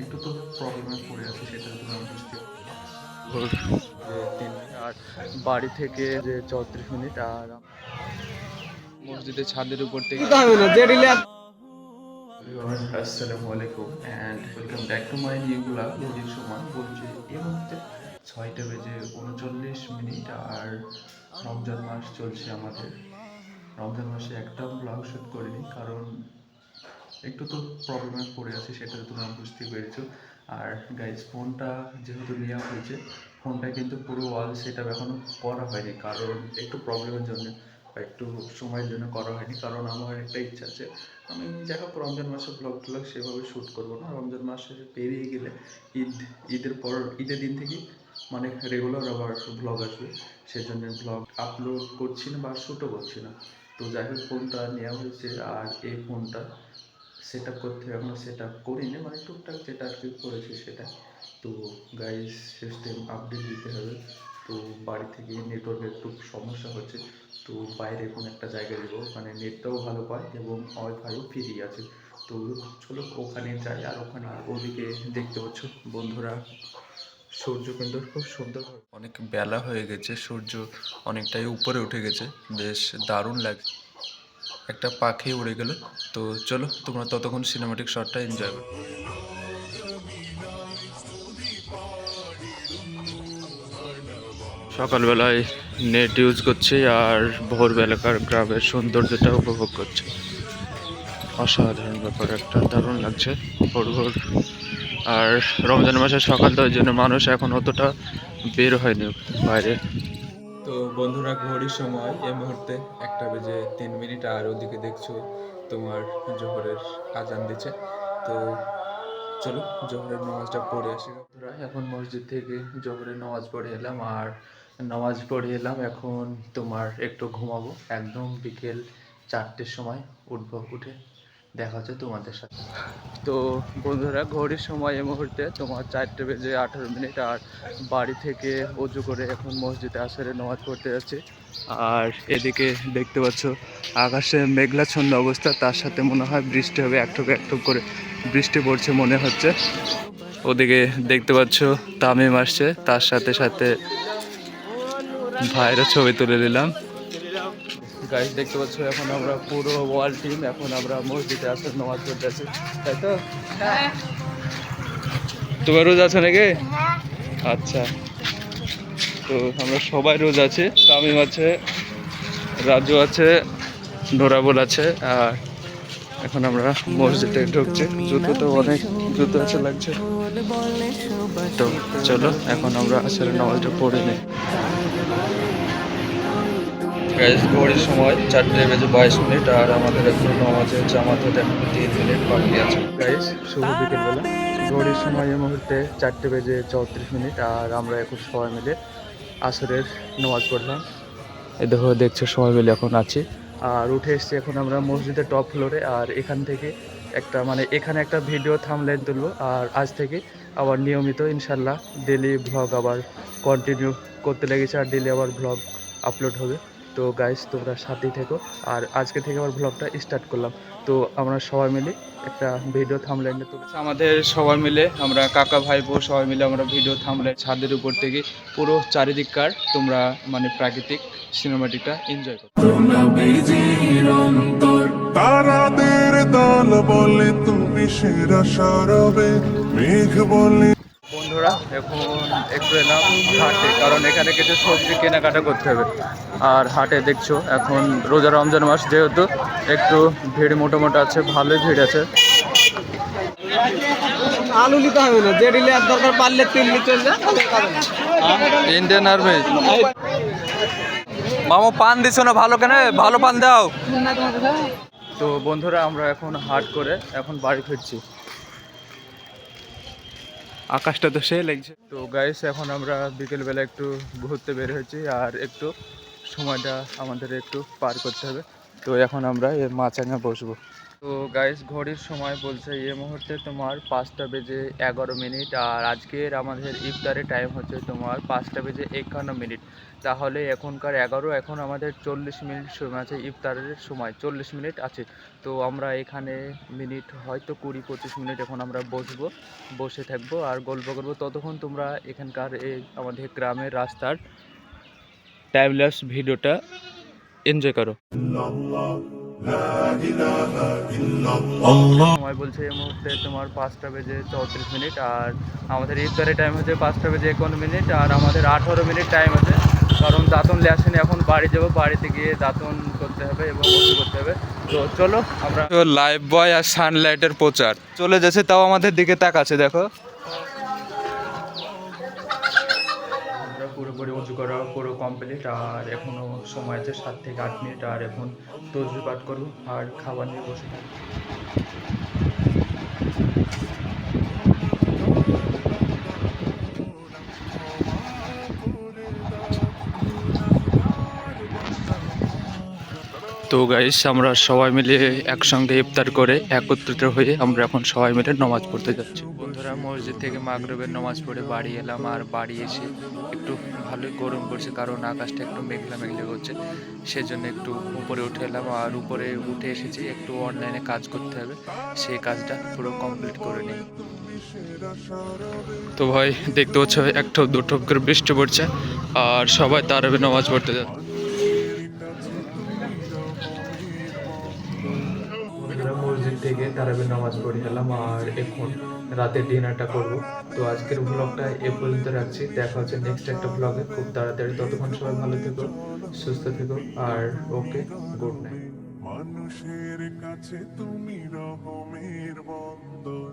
একটু তো প্রবলেমে পড়ে আছে সেটা তুমি আমি বুঝতে আর বাড়ি থেকে যে চৌত্রিশ মিনিট আর মসজিদের ছাদের উপর থেকে আসসালামু আলাইকুম and welcome back to my new blog সময় বলছি। এই মুহূর্তে ছয়টা বেজে উনচল্লিশ মিনিট আর রমজান মাস চলছে আমাদের। রমজান মাসে একটা ব্লগ শ্যুট করিনি কারণ একটু তো প্রবলেমে পড়ে আছি, সেটা তোমরা বুঝতে পেরেছ। আর গাইজ ফোনটা যেহেতু নেওয়া হয়েছে ফোনটা কিন্তু পুরো ওয়াল সেট এখনও করা হয়নি, কারণ একটু প্রবলেমের জন্য বা একটু সময়ের জন্য করা হয়নি, কারণ আমার একটা ইচ্ছা আছে, আমি যাই হোক রমজান মাসে ব্লগ ট্লগ সেভাবে শ্যুট করব না। রমজান মাসে পেরিয়ে গেলে ঈদ, ঈদের পর, ঈদের দিন থেকে মানে রেগুলার আবার ব্লগ আসবে, সেজন্য ব্লগ আপলোড করছি না বা শ্যুটও করছি না। তো যাই হোক ফোনটা নেওয়া হয়েছে, আর এই ফোনটা সেট আপ করতে এখনও সেট আপ করিনি মানে টুকটাক যেটা আর কি করেছি সেটা। তো গাইস সিস্টেম আপডেট দিতে হবে। তো বাড়ি থেকে নেটওয়ার্কের একটু সমস্যা হচ্ছে, তো বাইরে কোনো একটা জায়গায় দেবো ওখানে নেটটাও ভালো পায় এবং ওয়াইফাইও ফ্রি আছে। তো চলো ওখানে যাই, আর ওখানে ওদিকে দেখতে পাচ্ছ বন্ধুরা, সূর্য কিন্তু খুব সুন্দর অনেক বেলা হয়ে গেছে, সূর্য অনেকটাই উপরে উঠে গেছে, বেশ দারুণ লাগছে। একটা পাখি উড়ে গেল। তো চলো, তোমরা ততক্ষণ সিনেমাটিক শটটা এনজয় করো। সকালবেলায় নেট ইউজ করছি আর ভোরবেলাকার গ্রামের সৌন্দর্যটা উপভোগ করছি। অসাধারণ ব্যাপার, একটা দারুণ লাগছে ভোর ভোর। আর রমজান মাসের সকাল তো ওই জন্য মানুষ এখন অতটা বের হয়নি বাইরে। বন্ধুরা, ঘড়ির সময় এই মুহূর্তে একটা বেজে তিন মিনিট আর ওদিকে দেখছ তোমার জোহরের আজান দিচ্ছে। তো চলো, জোহরের নামাজটা পড়ে আসি। বন্ধুরা, এখন মসজিদ থেকে জোহরের নামাজ পড়ে এলাম আর নামাজ পড়ে এলাম। এখন তোমার একটু ঘুমাবো। একদম বিকেল চারটের সময় উঠবো, উঠে দেখা হচ্ছে তোমাদের সাথে। তো বন্ধুরা, ঘড়ির সময় এই মুহূর্তে তোমার চারটে বেজে আঠারো মিনিট আর বাড়ি থেকে উজু করে এখন মসজিদে আসরে নামাজ পড়তে যাচ্ছি। আর এদিকে দেখতে পাচ্ছ, আকাশে মেঘলাচ্ছন্ন অবস্থা, তার সাথে মনে হয় বৃষ্টি হবে, একটুকু একটু করে বৃষ্টি পড়ছে মনে হচ্ছে। ওদিকে দেখতে পাচ্ছ, তামিম আসছে, তার সাথে সাথে ভাইয়েরও ছবি তুলে দিলাম। গাইস দেখতে পাচ্ছ এখন আমরা পুরো ওয়াল টিম এখন আমরা মসজিদে আসর নামাজ পড়তে আছি তাই তো? তোমার রোজ আছে নাকি? আচ্ছা। তো আমরা সবাই রোজ আছি তামিম আছে রাজু আছে নোরাবুল আছে আর এখন আমরা মসজিদে ঢুকছি। জুতো তো অনেক জুতো আছে লাগছে। তো চলো এখন আমরা আসলে নামাজটা পড়ে নিই। গ্যাস ঘড়ির সময় চারটে বেজে বাইশ মিনিট আর আমাদের এখন নামাজের হতে এখন তিন মিনিট বাকি আছে। গাইস শুভ বিকেলবেলা। ঘড়ির সময় এই মুহূর্তে চারটে বেজে চৌত্রিশ মিনিট আর আমরা এখন সবাই মিলে আসরের নামাজ পড়লাম। এই দেখো, দেখছ, সবাই মিলে এখন আছি। আর উঠে এসছি এখন আমরা মসজিদের টপ ফ্লোরে আর এখান থেকে একটা মানে এখানে একটা ভিডিও থামলাইন তুলবো। আর আজ থেকে আবার নিয়মিত ইনশাল্লাহ ডেলি ভ্লগ আবার কন্টিনিউ করতে লেগেছে আর ডেলি আবার ভ্লগ আপলোড হবে। তো গাইস তোমরা সাথেই থেকো। আর আজকে থেকে আবার ব্লগটা স্টার্ট করলাম। তো আমরা সবাই মিলে একটা ভিডিও থামলাইনে তুলেছি। আমাদের সবাই মিলে আমরা কাকা, ভাই, বউ সবাই মিলে আমরা ভিডিও থামলাইন ছাদের উপর থেকে পুরো চারিদিককার তোমরা মানে প্রাকৃতিক সিনেমাটিকটা এনজয় করো। তারাদের দল বলে তুমি সেরা সরবে। মেঘ বলে বন্ধুরা এখন একটু এলাম হাটে কারণ এখানে কিছু সবজি কেনাকাটা করতে হবে। আর হাটে দেখছ এখন রোজা রমজান মাস যেহেতু একটু ভিড় মোটামুটি আছে ভালোই ভিড় আছে। আলু নিতে হবে না যে রিলে দরকার পারলে চলে যায় ইন্ডিয়ান আর্মি মামু পান দিছো না ভালো কেন? ভালো পান দাও। তো বন্ধুরা আমরা এখন হাট করে এখন বাড়ি ফিরছি। আকাশটা তো সে লাগছে। তো গাইস এখন আমরা বিকেলবেলা একটু ঘুরতে বের হয়েছি আর একটু সময়টা আমাদের একটু পার করতে হবে। তো এখন আমরা এর মাছাঙা বসবো। তো গাইস ঘড়ির সময় বলছে এই মুহূর্তে তোমার পাঁচটা বেজে এগারো মিনিট আর আজকের আমাদের ইফতারের টাইম হচ্ছে তোমার পাঁচটা বেজে একান্ন মিনিট। তাহলে এখনকার এগারো, এখন আমাদের চল্লিশ মিনিট সময় আছে ইফতারের সময়, চল্লিশ মিনিট আছে। তো আমরা এখানে মিনিট হয়তো কুড়ি, পঁচিশ মিনিট এখন আমরা বসবো, বসে থাকব আর গল্প করব। ততক্ষণ তোমরা এখানকার এই আমাদের গ্রামের রাস্তার টাইমলেস ভিডিওটা এনজয় করো। সময় বলছে এই মুহূর্তে তোমার পাঁচটা বেজে চৌত্রিশ মিনিট আর আমাদের ইফতারের টাইম হচ্ছে পাঁচটা বেজে একান্ন মিনিট আর আমাদের আঠারো মিনিট টাইম আছে। কারণ দাঁতন লেসেনি এখন বাড়ি যাব বাড়িতে গিয়ে দাঁতন করতে হবে এবং ওষুধ করতে হবে। তো চলো আমরা লাইভ বয় আর সানলাইটের প্রচার। চলে যাচ্ছে তাও আমাদের দিকে তাকাচ্ছে দেখো। পুরোপুরি উঁচু করা পুরো কমপ্লিট আর এখনও সময় আছে সাত থেকে আট মিনিট আর এখন তসবি পাঠ করব আর খাবার নিয়ে বসে থাকব। তো গাইস আমরা সবাই মিলে একসঙ্গে ইফতার করে একত্রিত হয়ে আমরা এখন সবাই মিলে নামাজ পড়তে যাচ্ছি। বন্ধুরা, মসজিদ থেকে মাগরবের নামাজ পড়ে বাড়ি এলাম আর বাড়ি এসে একটু ভালোই গরম পড়ছে, কারণ আকাশটা একটু মেঘলা মেঘলা করছে, সেজন্য একটু উপরে উঠে এলাম আর উপরে উঠে এসেছি, একটু অনলাইনে কাজ করতে হবে, সেই কাজটা পুরো কমপ্লিট করে নিই। তো ভাই, দেখতে পাচ্ছ একটা দুটো করে বৃষ্টি পড়ছে, আর সবাই তারাবি নামাজ পড়তে যাচ্ছে। থেকে তারাবির নামাজ পড়ে এলাম আর এখন রাতে ডিনারটা করব। তো আজকের ব্লগটা এ পর্যন্ত রাখছি। দেখা হচ্ছে নেক্সট একটা ব্লগে খুব তাড়াতাড়ি। ততক্ষণ সবাই ভালো থেকো, সুস্থ থেকো আর ওকে গুড নাইট মানুষের কাছে তুমি রহমের বন্দর।